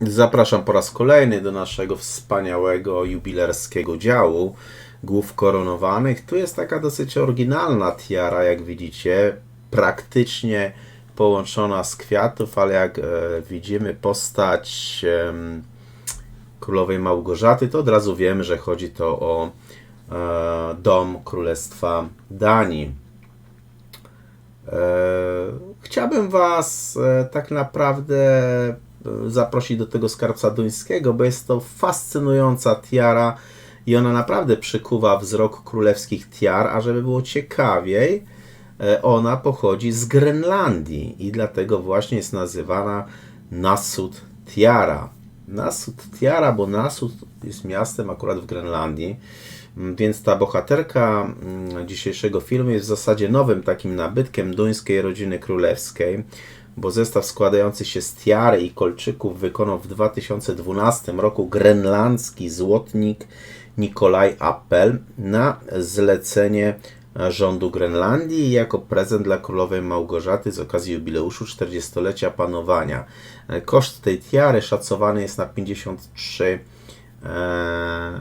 Zapraszam po raz kolejny do naszego wspaniałego jubilerskiego działu głów koronowanych. Tu jest taka dosyć oryginalna tiara, jak widzicie, praktycznie połączona z kwiatów, ale jak e, widzimy postać em, królowej Małgorzaty, to od razu wiemy, że chodzi to o e, dom królestwa Danii. E, Chciałbym Was e, tak naprawdę e, zaprosić do tego skarbca duńskiego, bo jest to fascynująca tiara i ona naprawdę przykuwa wzrok królewskich tiar, a żeby było ciekawiej, e, ona pochodzi z Grenlandii i dlatego właśnie jest nazywana Nasut Tiara. Nasut Tiara, bo Nasut jest miastem akurat w Grenlandii, Mm, więc ta bohaterka mm, dzisiejszego filmu jest w zasadzie nowym takim nabytkiem duńskiej rodziny królewskiej, bo zestaw składający się z tiary i kolczyków wykonał w 2012 roku grenlandzki złotnik Nikolaj Appel na zlecenie rządu Grenlandii jako prezent dla królowej Małgorzaty z okazji jubileuszu 40-lecia panowania. Koszt tej tiary szacowany jest na 53 e,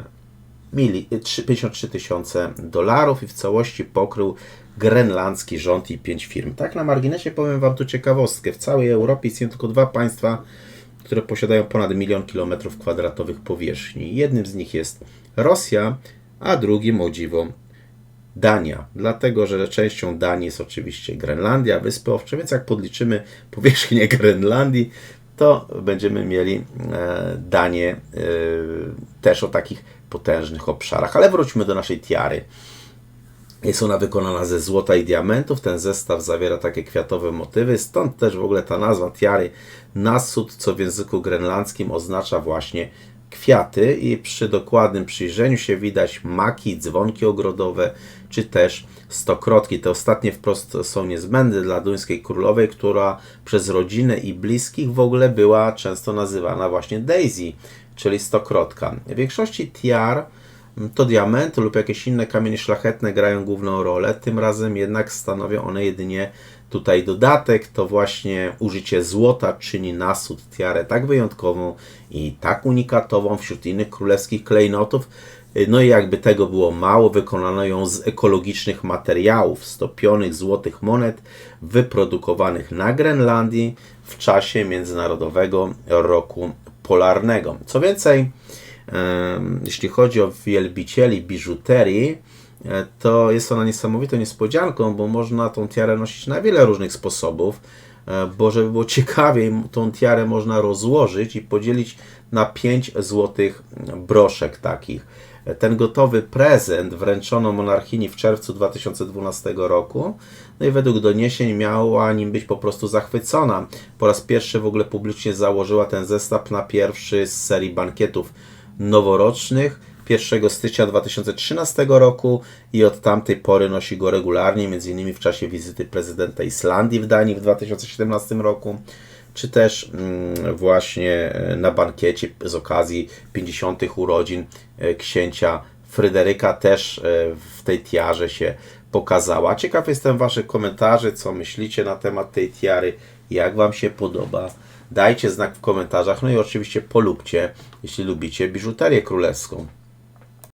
mili, trzy- 53 tysiące dolarów i w całości pokrył grenlandzki rząd i pięć firm. Tak na marginesie powiem Wam tu ciekawostkę. W całej Europie istnieją tylko dwa państwa, które posiadają ponad milion kilometrów kwadratowych powierzchni. Jednym z nich jest Rosja, a drugim, o dziwo, Dania. Dlatego, że częścią Danii jest oczywiście Grenlandia, Wyspy Owcze, więc jak podliczymy powierzchnię Grenlandii, to będziemy mieli e, Danię e, też o takich potężnych obszarach. Ale wróćmy do naszej tiary. Jest ona wykonana ze złota i diamentów. Ten zestaw zawiera takie kwiatowe motywy, stąd też w ogóle ta nazwa tiary nasud, co w języku grenlandzkim oznacza właśnie kwiaty i przy dokładnym przyjrzeniu się widać maki, dzwonki ogrodowe, czy też stokrotki. Te ostatnie wprost są niezbędne dla duńskiej królowej, która przez rodzinę i bliskich w ogóle była często nazywana właśnie Daisy, czyli stokrotka. W większości tiar to diamenty lub jakieś inne kamienie szlachetne grają główną rolę, tym razem jednak stanowią one jedynie tutaj dodatek, to właśnie użycie złota czyni nasud tiarę tak wyjątkową i tak unikatową wśród innych królewskich klejnotów. No i jakby tego było mało, wykonano ją z ekologicznych materiałów, stopionych złotych monet wyprodukowanych na Grenlandii w czasie Międzynarodowego Roku Polarnego. Co więcej, jeśli chodzi o wielbicieli biżuterii, e, to jest ona niesamowitą niespodzianką, bo można tą tiarę nosić na wiele różnych sposobów, e, bo żeby było ciekawiej, tą tiarę można rozłożyć i podzielić na pięć złotych broszek takich. E, Ten gotowy prezent wręczono monarchini w czerwcu 2012 roku. No i według doniesień miała nim być po prostu zachwycona. Po raz pierwszy w ogóle publicznie założyła ten zestaw na pierwszy z serii bankietów noworocznych 1 stycznia 2013 roku i od tamtej pory nosi go regularnie, m.in. w czasie wizyty prezydenta Islandii w Danii w 2017 roku, czy też mm, właśnie e, na bankiecie z okazji 50. urodzin e, księcia Fryderyka też e, w tej tiarze się pokazała. Ciekaw jestem Waszych komentarzy, co myślicie na temat tej tiary, jak Wam się podoba. Dajcie znak w komentarzach, no i oczywiście polubcie, jeśli lubicie biżuterię królewską.